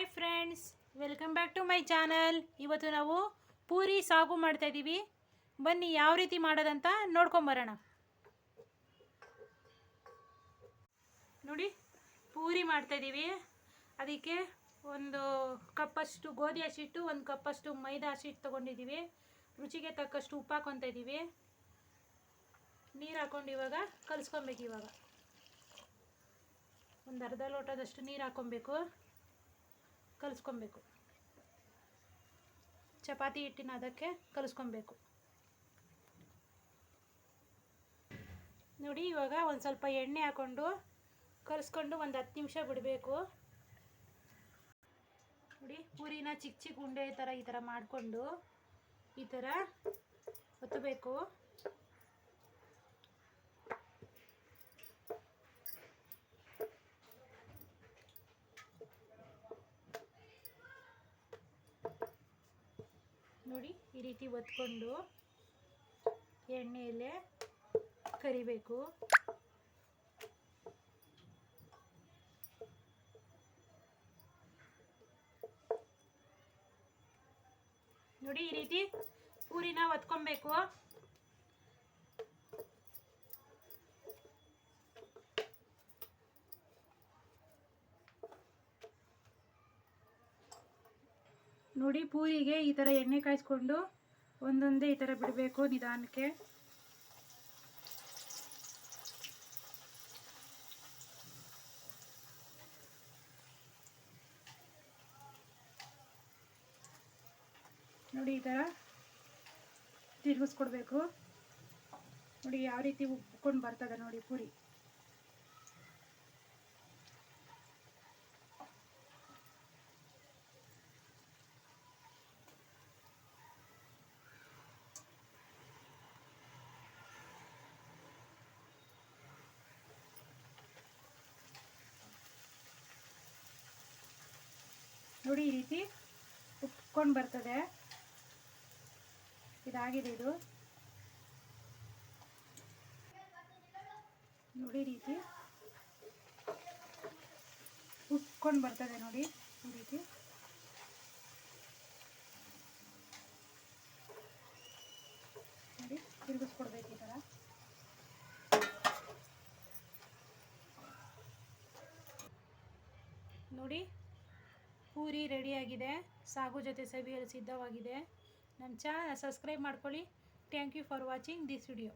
Hi friends, welcome back to my channel. ಇವತ್ತು ನಾವು ಪೂರಿ ಸಾಗು ಮಾಡ್ತಾ ಇದ್ದೀವಿ ಬನ್ನಿ, ಯಾವ ರೀತಿ ಮಾಡೋದಂತ ನೋಡ್ಕೊಂಬರೋಣ ನೋಡಿ, ಪೂರಿ ಮಾಡ್ತಾ ಇದ್ದೀವಿ ಅದಕ್ಕೆ ಒಂದು ಕಪ್ಪಷ್ಟು ಗೋಧಿ ಹಸಿಟ್ಟು ಒಂದು ಕಪ್ಪಷ್ಟು ಮೈದಾ ಹಸಿಟ್ಟು ತೊಗೊಂಡಿದ್ದೀವಿ ರುಚಿಗೆ ತಕ್ಕಷ್ಟು ಉಪ್ಪು ಹಾಕೊತಾ ಇದ್ದೀವಿ ನೀರು ಹಾಕೊಂಡು ಇವಾಗ ಕಲಿಸ್ಕೊಬೇಕು ಇವಾಗ. ಒಂದು ಅರ್ಧ ಲೋಟದಷ್ಟು ನೀರು ಹಾಕ್ಕೊಬೇಕು ಕಲಿಸ್ಕೊಬೇಕು. ಚಪಾತಿ ಹಿಟ್ಟಿನ ಅದಕ್ಕೆ ಕಲಿಸ್ಕೊಬೇಕು. ನೋಡಿ, ಇವಾಗ ಒಂದು ಸ್ವಲ್ಪ ಎಣ್ಣೆ ಹಾಕ್ಕೊಂಡು ಕಲಿಸ್ಕೊಂಡು ಒಂದು ಹತ್ತು ನಿಮಿಷ ಬಿಡಬೇಕು. ನೋಡಿ, ಪೂರಿನ ಚಿಕ್ಕ ಚಿಕ್ಕ ಉಂಡೆ ಥರ ಈ ಥರ ಮಾಡಿಕೊಂಡು ಈ ಥರ ಒತ್ತಬೇಕು. ನೋಡಿ ಈ ರೀತಿ ಒತ್ಕೊಂಡು ಎಣ್ಣೆಯಲ್ಲೇ ಕರಿಬೇಕು. ನೋಡಿ ಈ ರೀತಿ ಪೂರಿನ ಒತ್ಕೊಬೇಕು. ನೋಡಿ, ಪೂರಿಗೆ ಈ ಥರ ಎಣ್ಣೆ ಕಾಯಿಸ್ಕೊಂಡು ಒಂದೊಂದೇ ಈ ಥರ ಬಿಡಬೇಕು ನಿಧಾನಕ್ಕೆ. ನೋಡಿ, ಈ ಥರ ತಿರುಗಿಸ್ಕೊಡ್ಬೇಕು. ನೋಡಿ, ಯಾವ ರೀತಿ ಉಬ್ಕೊಂಡು ಬರ್ತದೆ ನೋಡಿ ಪೂರಿ. ನೋಡಿ ಈ ರೀತಿ ಉಪ್ಕೊಂಡು ಬರ್ತದೆ. ಇದಾಗಿದೆ ಇದು. ನೋಡಿ ರೀತಿ ಉಪ್ಕೊಂಡು ಬರ್ತದೆ ನೋಡಿ ಈ ರೀತಿ. ನೋಡಿ, ತಿರುಗಿಸ್ಕೊಡ್ಬೇಕು ಈ ಥರ. ನೋಡಿ ಪೂರಿ ರೆಡಿಯಾಗಿದೆ. ಸಾಗು ಜೊತೆ ಸವಿಯಲು ಸಿದ್ಧವಾಗಿದೆ. ನಮ್ಮ ಚಾನಲ್ ಸಬ್ಸ್ಕ್ರೈಬ್ ಮಾಡ್ಕೊಳ್ಳಿ. Thank you for watching this video